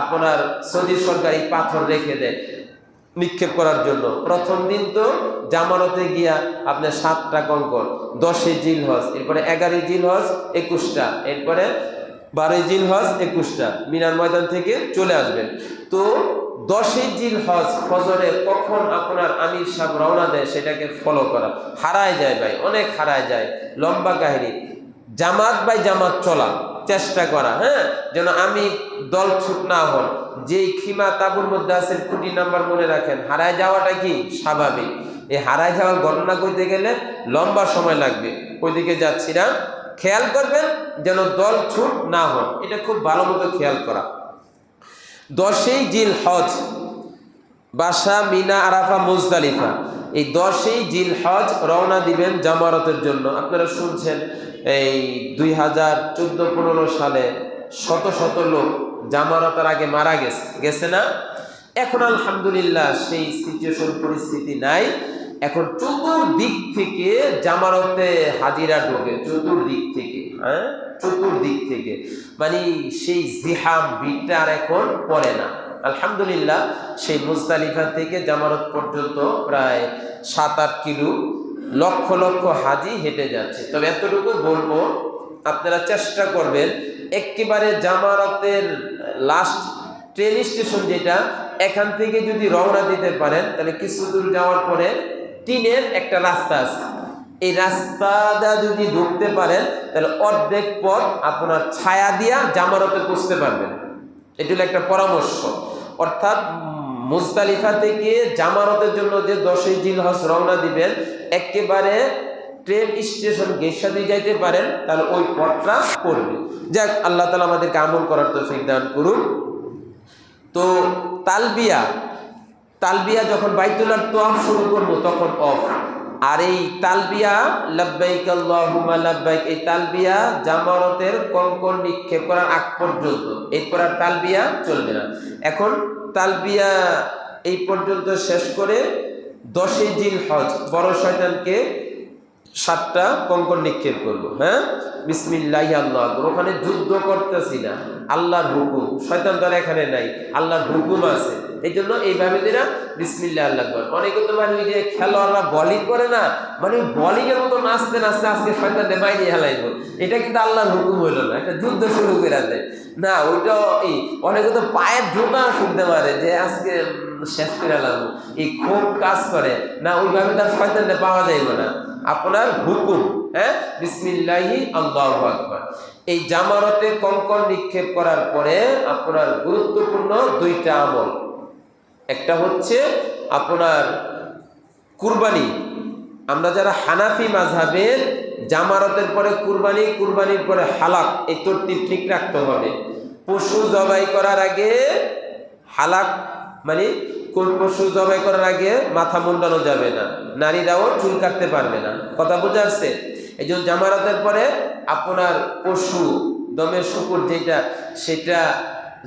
আপনার সৌদি সরকার এই পাথর রেখে দেয় নিক্ষেপ করার জন্য। প্রথম দিন তো জামানতে গিয়া আপনার সাতটা কঙ্কর দশই জিল হজ এরপরে এগারোই জিল হজ একুশটা, এরপরে বারোই জিল হজ একুশটা, মিনার ময়দান থেকে চলে আসবেন। তো দশই জিল হজ ফজরে কখন আপনার আমির সাহেব রওনা দেয় সেটাকে ফলো করা। হারায় যায় ভাই, অনেক হারায় যায়, লম্বা কাহিনী। জামাত বাই জামাত চলা। চেষ্টা করা হ্যাঁ? যেন আমি দল ছুট না হন। যেই খিমা তাবুর মধ্যে আছেন খুঁটি নাম্বার মনে রাখেন। হারায় যাওয়াটা কি? স্বাভাবিক। এই হারায় যাওয়ার গণনা করতে গেলে লম্বা সময় লাগবে। ওইদিকে যাচ্ছি না। খেয়াল করবেন যেন দল ছুট না হন। এটা খুব ভালো মতো খেয়াল করা। দশই জিল হজ বাসা, মিনা, আরাফা, মুজদালিফা। এই দশই জিল হজ রওনা দিবেন জামারতের জন্য। আপনারা শুনছেন এই দুই হাজার চোদ্দ পনেরো সালে শত শত লোক জামারতের আগে মারা গেছে। গেছে না? এখন আলহামদুলিল্লাহ সেই সিচুয়েশন পরিস্থিতি নাই। এখন চতুর্দিক থেকে জামারতে হাজিরা ঢোকে, চতুর্দিক থেকে হ্যাঁ? চতুর্দিক থেকে। মানে সেই জিহাম ভিড়টা আর এখন পড়ে না। আলহামদুলিল্লাহ সেই মুজদালিফা থেকে জামারত পর্যন্ত প্রায় সাত আট কিলো লক্ষ লক্ষ হাজি হেঁটে যাচ্ছে। তবে এতটুকু বলব, আপনারা চেষ্টা করবেন একেবারে জামারতের লাস্ট ট্রেন স্টেশন যেটা, এখান থেকে যদি রওনা দিতে পারেন, তাহলে কিছু দূর যাওয়ার পরে টিনের একটা রাস্তা আছে। এই রাস্তাটা যদি ঢুকতে পারেন, তাহলে অর্ধেক পথ আপনার ছায়া দিয়া জামারতে পুষতে পারবেন। এটি হলো একটা পরামর্শ। অর্থাৎ মুজতালিফা থেকে জামারতের জন্য যে দশই জিল হজ রওনা দিবেন, একেবারে ট্রেন স্টেশন গেসা দিয়ে যাইতে পারেন, তাহলে ওই পথটা করবে যাক, আল্লাহ তালা আমাদেরকে আমল করার তো দান করুন। তো তালবিয়া তালবিয়া যখন বাইতুল্লার তোয়াফ শুরু করব, তখন অফ আর এই তালবিয়া, লাব্বাইক আল্লাহুম্মা, লাব্বাইক, এই তালবিয়া জামারতের কঙ্কন নিক্ষেপ করার আগ পর্যন্ত। এরপর আর তালবিয়া চলবে না। এখন তালবিয়া এই পর্যন্ত শেষ করে দশই জিল হজ বড় শয়তানকে সাতটা কঙ্কন নিক্ষেপ করব। হ্যাঁ? বিসমিল্লাহ আল্লাহ। ওখানে যুদ্ধ করতেছি না। আল্লাহর হুকুম। শয়তান তো এখানে নাই। আল্লাহর হুকুম আছে। এই জন্য এইভাবে দিনা বিসমিল্লাহ আল্লাহ আকবর। অনেকে তো মানে ওই যে খেলোয়াড়রা বলিং করে না মানে বলিং এর মতো নাচতে নাচতে আজকে শয়তানকে বাইরে হেলাইব। এটা কিন্তু আল্লাহর হুকুম হইল না, একটা যুদ্ধ শুরু করে দেয়। না, ওইটা এই অনেকে তো পায়ের ঢোকা শুনতে পারে যে আজকে শেষ করে লাগবো এই খুব কাজ করে, না, ওইভাবে তার শয়তানটা পাওয়া যাইব না। আপনার হুকুম হ্যাঁ? বিসমিল্লাহি আল্লাহ আকবার। এই জামারতে কঙ্কন নিক্ষেপ করার পরে আপনার গুরুত্বপূর্ণ দুইটা আমল। একটা হচ্ছে আপনার কুরবানি। আমরা যারা হানাফি মাঝহাবের জামারতের পরে কুরবানি, কুরবানির পরে হালাক, এই তরতিব ঠিক রাখতে হবে। পশু জবাই করার আগে হালাক মানে কোন পশু জবাই করার আগে মাথা মুন্ডানো যাবে না। নারীরাও চুল কাটতে পারবে না। কথা বোঝা যাচ্ছে? এই জন্য জামারাতের পরে আপনার পশু, দমের শুকুর যেটা, সেটা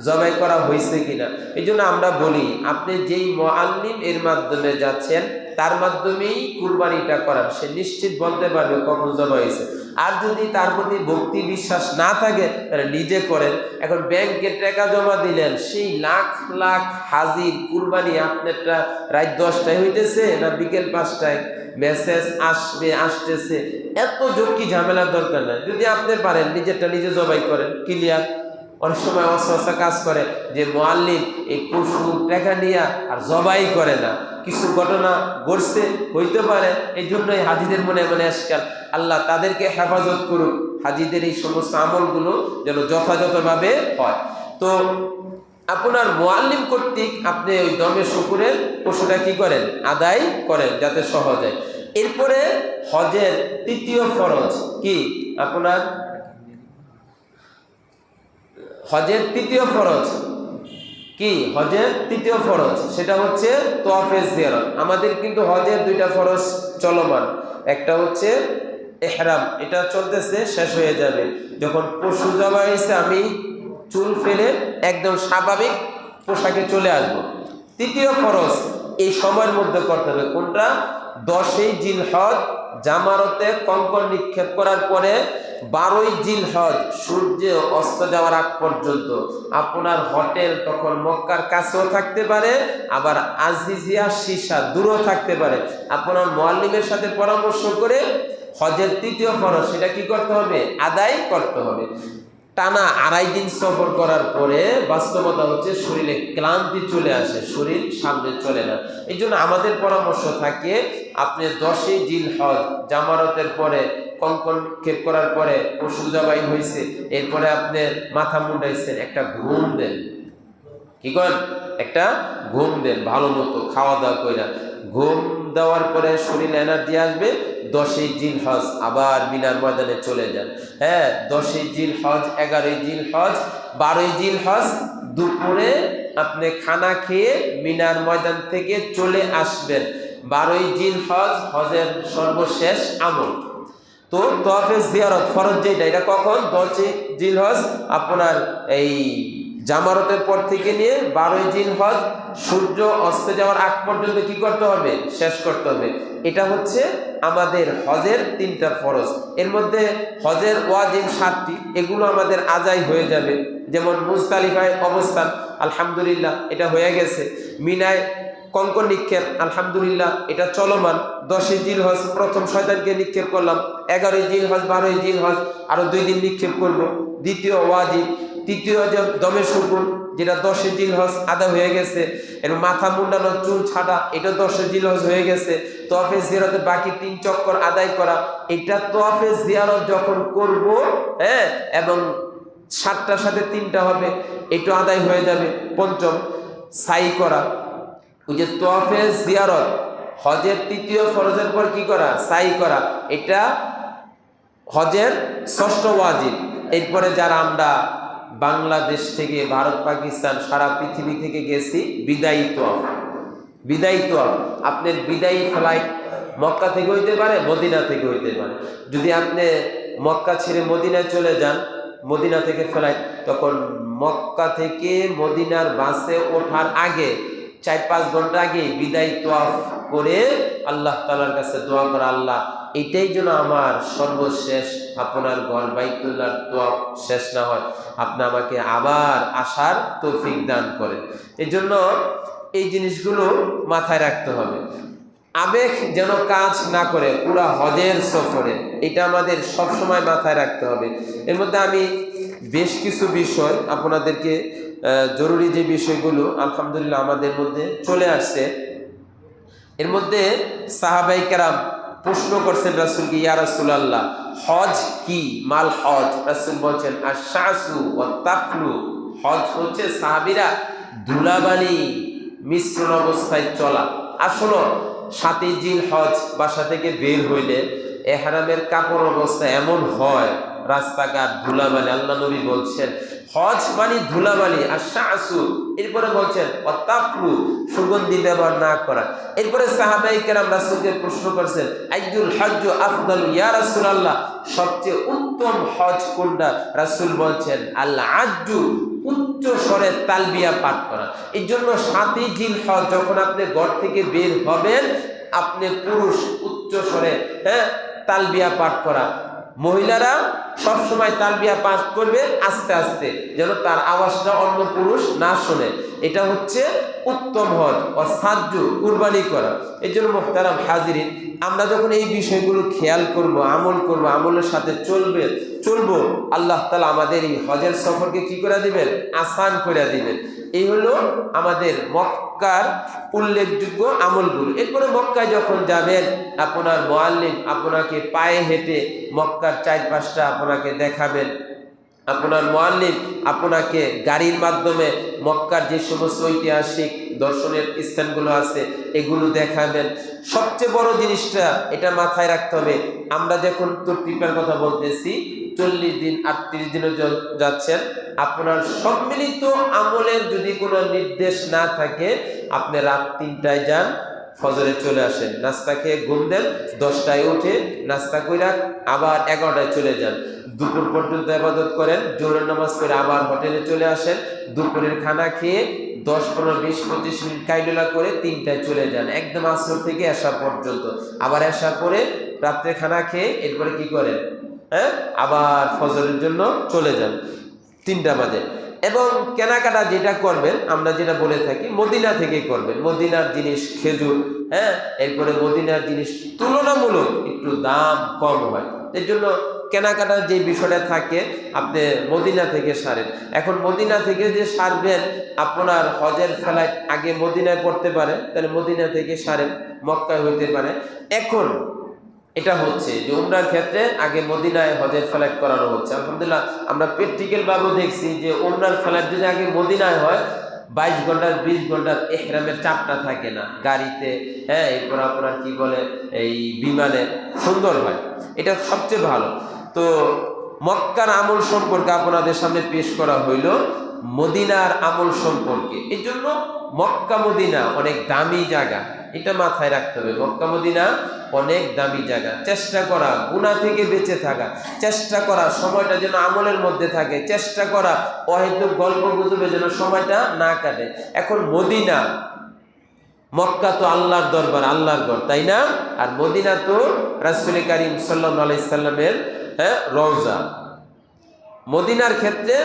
জবাই করা হয়েছে কিনা। এই জন্য আমরা বলি, আপনি যেই মোয়াল্লিম এর মাধ্যমে যাচ্ছেন, তার মাধ্যমেই কুরবানিটা করান। সে নিশ্চিত বলতে পারবে কখন জমা হয়েছে আর যদি তার প্রতি ভক্তি বিশ্বাস না থাকে, তাহলে নিজে করেন। এখন ব্যাংকে টাকা জমা দিলেন, সেই লাখ লাখ হাজির কুরবানি আপনারটা রাত দশটায় হইতেছে না বিকেল পাঁচটায়? মেসেজ আসবে, আসতেছে। এত ঝক্কি ঝামেলার দরকার নাই। যদি আপনি পারেন, নিজেরটা নিজে জবাই করেন, ক্লিয়ার। অনেক সময় অসহসা কাজ করে যে মোয়াল্লিম এই পশু টাকা নিয়ে আর জবাই করে না। কিছু ঘটনা ঘটছে, হইতে পারে এই জন্যই হাজিদের মনে মনে আজকাল আল্লাহ তাদেরকে হেফাজত করুক। হাজিদের এই সমস্ত আমলগুলো যেন যথাযথভাবে হয়। তো আপনার মোয়াল্লিম কর্তৃক আপনি ওই দমে শুকুরের পশুটা কি করেন? আদায় করেন যাতে সহজ। এরপরে হজের তৃতীয় ফরজ কি? আপনার হজের তৃতীয় ফরজ। কি? হজের তৃতীয় ফরজ। সেটা হচ্ছে তোয়াফে জিয়ারত। আমাদের কিন্তু হজের দুইটা ফরজ চলমান। একটা হচ্ছে এহরাম। এটা চলতেছে, শেষ হয়ে যাবে। যখন পশু জবা এসে আমি চুল ফেলে একদম স্বাভাবিক পোশাকে চলে আসব। তৃতীয় ফরজ, এই সময়ের মধ্যে করতে হবে। কোনটা? দশই জিল হজ জামারতে কঙ্কর নিক্ষেপ করার পরে বারোই জিল হজ সূর্য অস্ত যাওয়ার আগ পর্যন্ত আপনার হোটেল তখন মক্কার কাছেও থাকতে পারে, আবার আজিজিয়া সীসা দূরেও থাকতে পারে। আপনার মোয়াল্লিমের সাথে পরামর্শ করে হজের তৃতীয় ফরজ, সেটা কি করতে হবে? আদায় করতে হবে। টানা আড়াই দিন সফর করার পরে বাস্তবতা হচ্ছে শরীরে ক্লান্তি চলে আসে, শরীর সামনে চলে না। এই জন্য আমাদের পরামর্শ থাকে, আপনি দশই জিল হজ জামারতের পরে, কঙ্কন ক্ষেপ করার পরে পশু জবাই হয়েছে এরপরে আপনি মাথা মুন্ডাইছেন, একটা ঘুম দেন। কি করেন? একটা ঘুম দেন, ভালো মতো খাওয়া দাওয়া কইরা। ঘুম দেওয়ার পরে শরীরে এনার্জি আসবে, দশই জিল হজ আবার মিনার ময়দানে চলে যান। হ্যাঁ দশই জিল হজ, এগারোই জিল হজ, বারোই জিল হজ, দুপুরে আপনি খানা খেয়ে মিনার ময়দান থেকে চলে আসবেন। বারোই জিল হজ, হজের সর্বশেষ আমল। তো তফে জিয়ারত ফরজ যেটা, এটা কখন? দশই জিল হজ, আপনার এই জামারতের পর থেকে নিয়ে বারোই জিল হজ, সূর্য অস্ত যাওয়ার আগ পর্যন্ত কি করতে হবে? শেষ করতে হবে। এটা হচ্ছে আমাদের হজের তিনটা ফরজ। এর মধ্যে হজের ওয়াজিব সাতটি, এগুলো আমাদের আজাই হয়ে যাবে। যেমন মুস্তালিফায় অবস্থান, আলহামদুলিল্লাহ, এটা হয়ে গেছে। মিনায় কঙ্কন নিক্ষেপ, আলহামদুলিল্লাহ, এটা চলমান। দশই জিল হজ, প্রথম শয়তানকে নিক্ষেপ করলাম। এগারোই জিল হজ, বারোই জিল হজ আরও দুই দিন নিক্ষেপ করব। দ্বিতীয় ওয়াজিব তৃতীয় যে দমে শুকুর, যেটা দশে জিল হজ আদা হয়ে গেছে, এবং মাথা মুন্ডানো চুল ছাড়া এটা দশে জিল হজ হয়ে গেছে। তোয়াফে জিয়ারতে বাকি তিন চক্কর আদায় করা, এটা তোয়াফে জিয়ারত যখন করব হ্যাঁ এবং সাতটার সাথে তিনটা হবে, এটা আদায় হয়ে যাবে। পঞ্চম সাই করা। ওই যে তোয়াফে জিয়ারত, হজের তৃতীয় ফরজের পর কি করা? সাই করা। এটা হজের ষষ্ঠ ওয়াজিব। এরপরে যারা আমরা বাংলাদেশ থেকে ভারত, পাকিস্তান, সারা পৃথিবী থেকে গেছি বিদায়ী তোয়াফ। বিদায়ী তোয়াফ। আপনার বিদায়ী ফ্লাইট মক্কা থেকে হইতে পারে, মদিনা থেকে হইতে পারে। যদি আপনি মক্কা ছেড়ে মদিনায় চলে যান, মদিনা থেকে ফ্লাইট তখন মক্কা থেকে মদিনার বাসে ওঠার আগে চার পাঁচ ঘণ্টা আগে বিদায় তোয়াফ করে আল্লাহ তালার কাছে দোয়া করা আল্লাহ। এটাই যেন আমার সর্বশেষ আপনার ঘর বাইতুল্লাহর তোয়াফ শেষ না হয়। আপনি আমাকে আবার আসার তৌফিক দান করেন। এই জন্য এই জিনিসগুলো মাথায় রাখতে হবে। আবেগ যেন কাজ না করে, পুরা হজের সফরে। এটা আমাদের সবসময় মাথায় রাখতে হবে। এর মধ্যে আমি বেশ কিছু বিষয় আপনাদেরকে জরুরি যে বিষয়গুলো আলহামদুলিল্লাহ আমাদের মধ্যে চলে আসছে। এর মধ্যে সাহাবাই কেরাম প্রশ্ন করছেন রাসুলকে, ইয়া রাসুল আল্লাহ হজ কি? মাল হজ? রাসুল বলছেন আর শাসু ও তাফলু। হজ হচ্ছে সাহাবিরা ধুলাবালি মিশ্রণ অবস্থায় চলা। আসলে সাথে জিল হজ বাসা থেকে বের হইলে এহারামের কাপড় অবস্থা এমন হয় রাস্তাঘাট, ধুলাবালি, আল্লাহ নবী বলছেন, হজ মানে ধুলাবালি আর শাসু এরপরে বলছেন অতাফলু সুগন্ধি ব্যবহার না করা। এরপরে সাহাবাই কেরাম রাসুলকে প্রশ্ন করছেন আইজুল হজ আফদাল ইয়া রাসুল আল্লাহ সবচেয়ে উত্তম হজ কোনটা? রাসুল বলছেন আল্লাহ আজ্জু, উচ্চ স্বরে তালবিয়া পাঠ করা। এই জন্য সাতই জিল হজ যখন আপনি ঘর থেকে বের হবেন, আপনি পুরুষ, উচ্চ স্বরে হ্যাঁ তালবিয়া পাঠ করা। মহিলারা সব সময় তালবিয়া পাঠ করবে আস্তে আস্তে, যেন তার আওয়াজটা অন্য পুরুষ না শোনে। এটা হচ্ছে উত্তম হজ ও সাহায্য, কুরবানি করা। এই জন্য মোহতারাম হাজিরিন, আমরা যখন এই বিষয়গুলো খেয়াল করব, আমল করব, আমলের সাথে চলবে, চলবো, আল্লাহ তালা আমাদের এই হজের সফরকে কি করে দিবেন? আসান করে দিবেন। এই হলো আমাদের মক্কার উল্লেখযোগ্য আমলগুলো। এরপরে মক্কায় যখন যাবেন, আপনার মোয়াল্লিম আপনাকে পায়ে হেঁটে মক্কার চার পাঁচটা আপনাকে দেখাবেন। আপনার মোয়াল্লিম আপনাকে গাড়ির মাধ্যমে মক্কার যে সমস্ত ঐতিহাসিক দর্শনের স্থানগুলো আছে, এগুলো দেখাবেন। সবচেয়ে বড় জিনিসটা এটা মাথায় রাখতে হবে, আমরা যখন তৃপ্তিকার কথা বলতেছি চল্লিশ দিন আটত্রিশ দিনে যাচ্ছেন। আপনার সম্মিলিত আমলের যদি কোনো নির্দেশ না থাকে, আপনি রাত তিনটায় যান, ফজরে চলে আসেন। নাস্তা খেয়ে ঘুম দেন, দশটায় উঠে নাস্তা কইরা আবার এগারোটায় চলে যান। দুপুর পর্যন্ত আবাদত করেন জোরের নামাজ করে আবার হোটেলে চলে আসেন। দুপুরের খানা খেয়ে দশ, পনেরো, বিশ, পঁচিশ মিনিট কাইলুলা করে তিনটায় চলে যান, একদম আসর থেকে আসা পর্যন্ত। আবার আসা পরে রাত্রে খানা খেয়ে এরপরে কি করেন? হ্যাঁ? আবার ফজরের জন্য চলে যান। তিনটা বাজে। এবং কেনাকাটা যেটা করবেন, আমরা যেটা বলে থাকি, মদিনা থেকে করবেন। মদিনার জিনিস খেজুর হ্যাঁ? এরপরে মদিনার জিনিস তুলনামূলক একটু দাম কম হয়। এর জন্য কেনাকাটার যে বিষয়টা থাকে, আপনি মদিনা থেকে সারেন। এখন মদিনা থেকে যে সারবেন, আপনার হজের ফ্লাইট আগে মদিনায় পড়তে পারে, তাহলে মদিনা থেকে সারেন, মক্কায় হইতে পারে। এখন এটা হচ্ছে যে উমরার ক্ষেত্রে আগে মদিনায় হজের ফ্লাইট করানো হচ্ছে। আলহামদুলিল্লাহ, আমরা প্র্যাকটিক্যাল ভাবে দেখছি যে উমরার ফ্লাইট যদি আগে মদিনায় হয়, বাইশ ঘণ্টার, বিশ ঘণ্টার এহরামের চাপটা থাকে না। গাড়িতে হ্যাঁ এরপর আপনার কি বলে, এই বিমানে সুন্দর হয়। এটা সবচেয়ে ভালো। তো মক্কার আমল সম্পর্কে আপনাদের সামনে পেশ করা হইল, মদিনার আমল সম্পর্কে। এই জন্য মক্কা মদিনা অনেক দামি জায়গা। এটা মাথায় রাখতে হবে। মক্কা, মদিনা অনেক দামি জায়গা। চেষ্টা করা গুণা থেকে বেঁচে থাকা। চেষ্টা করা, সময়টা যেন আমলের মধ্যে থাকে। চেষ্টা করা, অহেতুক গল্প গুজবে যেন সময়টা না কাটে। এখন মদিনা, মক্কা তো আল্লাহর দরবার, আল্লাহর ঘর, তাই না? আর মদিনা তো রাসুল করিম সাল্লাহ আলাইসাল্লামের হ্যাঁ রওজা। মদিনার ক্ষেত্রে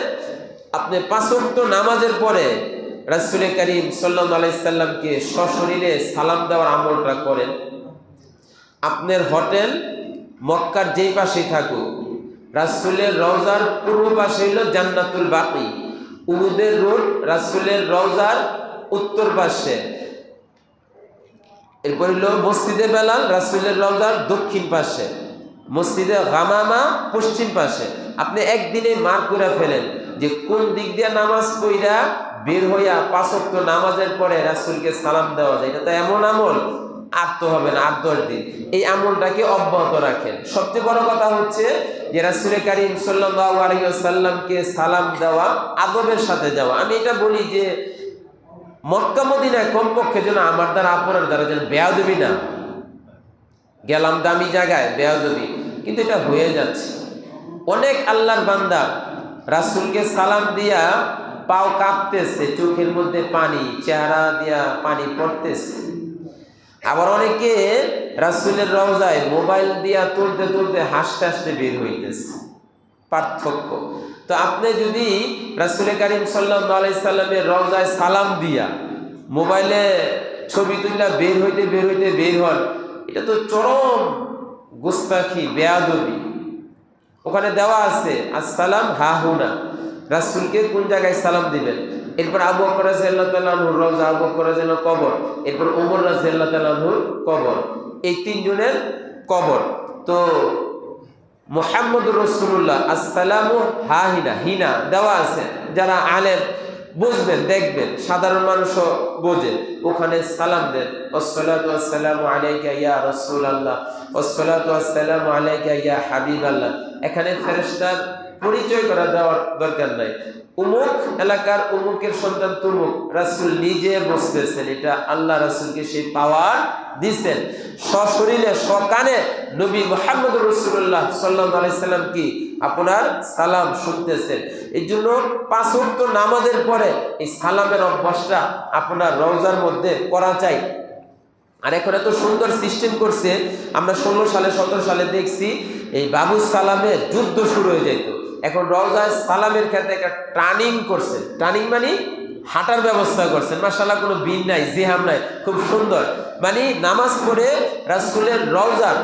আপনি পাঁচক্ত নামাজের পরে রাসুল করিম সাল্লাহ আলাইসাল্লামকে সশরীরে সালাম দেওয়ার আমলটা করেন। আপনার হোটেল মক্কার যেই পাশেই থাকুক, রাসুলের রওজার পূর্ব পাশে হইল জান্নাতুল বাকি। উহুদের রোড রাসুলের রওজার উত্তর পাশে। এরপর হইল মসজিদে বেলাল রাসুলের রওজার দক্ষিণ পাশে। মসজিদে গামামা পশ্চিম পাশে। আপনি একদিনে মার করে ফেলেন যে কোন দিক দিয়ে নামাজ পইরা বের হইয়া পাঁচক্ত নামাজের পরে রাসুলকে সালাম দেওয়া যায়। এটা তো এমন আমল তো হবে না, আর দশ দিন। এই আমলটাকে অব্যাহত রাখেন। সবচেয়ে বড় কথা হচ্ছে যে রাসুল করিম সাল্লামকে সালাম দেওয়া, আদবের সাথে যাওয়া আমি এটা বলি যে, মক্কা মদিনায় কমপক্ষে যেন আমার দ্বারা, আপনার দ্বারা যেন বেয়াদবি না গেলাম দামি জায়গায়, বেয়াদবি। কিন্তু এটা হয়ে যাচ্ছে। অনেক আল্লাহর বান্দা রাসুলকে সালাম দিয়া পাও কাঁপতেছে, চোখের মধ্যে পানি, চেহারা দিয়া পানি পড়তেছে। আবার অনেকে রাসুলের রওজায় মোবাইল দিয়া তুলতে তুলতে হাসতে হাসতে বের হইতেছে। পার্থক্য। তো আপনি যদি রাসুল করিম সাল্লাম আলাইসাল্লামের রওজায় সালাম দিয়া মোবাইলে ছবি তুললা বের হইতে বের হইতে বের হন, এটা তো চরম গুস্তাখি, বেয়াদবি। ওখানে দেওয়া আছে, আসসালাম, হা হুনা। রাসুলকে কোন জায়গায় সালাম দিবেন? এরপর আবু বকর রাজিয়াল্লাহু তাআলাহুর রওজা, আবু বকর রাজিয়াল্লাহু কবর, এরপর ওমর রাজিয়াল্লাহু তাআলাহুর কবর। এই তিনজনের কবর। তো মোহাম্মদ রসুল্লাহ আসসালামু হা হিনা হিনা দেওয়া আছে। যারা আলেম, বুঝবেন, দেখবেন, সাধারণ মানুষও বোঝে। ওখানে সালাম দেন আসসালামু আলাইকা ইয়া রসুল আল্লাহ আসসালামু আলাইকা ইয়া হাবিব আল্লাহ এখানে ফেরেশতার পরিচয় করা দেওয়ার দরকার নাই। উমুক এলাকার উমুকের সন্তান তুমুক, রাসুল নিজে বসতেছেন এটা আল্লাহ রাসুলকে সেই পাওয়ার দিছেন। সশরীরে, সকানে নবী মোহাম্মদ রসুল্লাহ সাল্লাহ আলাইসাল্লাম কি আপনার সালাম শুনতেছেন। এই জন্য পাঁচ ওয়াক্ত নামাজের পরে এই সালামের অভ্যাসটা আপনার রওজার মধ্যে করা চাই আর এখন এত সুন্দর সিস্টেম করছে, আমরা ষোলো সালে, সতেরো সালে দেখছি এই বাবু সালামের যুদ্ধ শুরু হয়ে যেত এখন রওজায় সালামের ক্ষেত্রে একটা টার্নিং করছে টার্নিং মানে হাঁটার ব্যবস্থা করছেন। মাসাল্লাহ কোনো বিন নাই, জিহাম নাই, খুব সুন্দর। মানে নামাজ পড়ে রাসুলের রওজার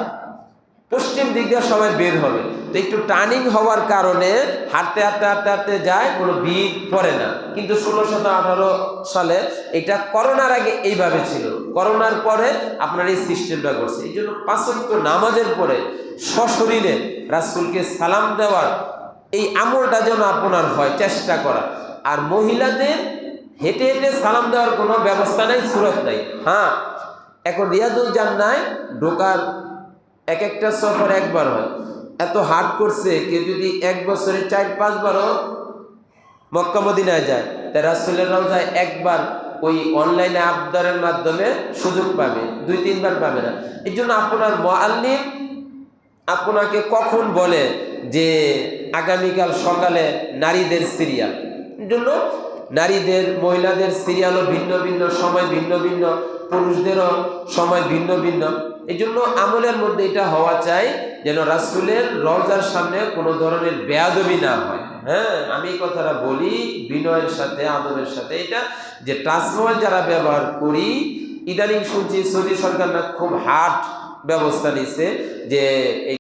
পশ্চিম দিক দিয়ে সবাই বের হবে। তো একটু টার্নিং হওয়ার কারণে হাঁটতে হাঁটতে হাঁটতে হাঁটতে যায়, কোনো ভিড় পড়ে না। কিন্তু ষোলো শত আঠারো সালে এটা করোনার আগে এইভাবে ছিল। করোনার পরে আপনার এই সিস্টেমটা করছে। এই জন্য পাঁচক্ত নামাজের পরে সশরীরে রাসুলকে সালাম দেওয়ার এই আমলটা যেন আপনার হয়, চেষ্টা করা। আর মহিলাদের হেঁটে হেঁটে সালাম দেওয়ার কোনো ব্যবস্থা নাই, সুরত নাই। হ্যাঁ এখন রিয়াজুল জান্নায় ঢোকার এক একটা সফর একবার হয়। এত হার্ড করছে, কেউ যদি এক বছরে চার, পাঁচবারও মক্কা মদিনায় যায়, তা রাসুলের রওজায় একবার ওই অনলাইনে আবদারের মাধ্যমে সুযোগ পাবে, দুই, তিনবার পাবে না। এই জন্য আপনার মোয়াল্লিম আপনাকে কখন বলে যে আগামীকাল সকালে নারীদের সিরিয়াল। জন্য নারীদের, মহিলাদের সিরিয়ালও ভিন্ন ভিন্ন সময়, ভিন্ন ভিন্ন, পুরুষদেরও সময় ভিন্ন ভিন্ন। এই জন্য আমলের মধ্যে এটা হওয়া চাই যেন রাসুলের রওজার সামনে কোনো ধরনের বেয়াদবি না হয়। হ্যাঁ আমি এই কথাটা বলি বিনয়ের সাথে, আদবের সাথে। এটা যে টাচমোবাইল যারা ব্যবহার করি, ইদানিং শুনছি সৌদি সরকার না খুব হার্ড ব্যবস্থা নিচ্ছে যে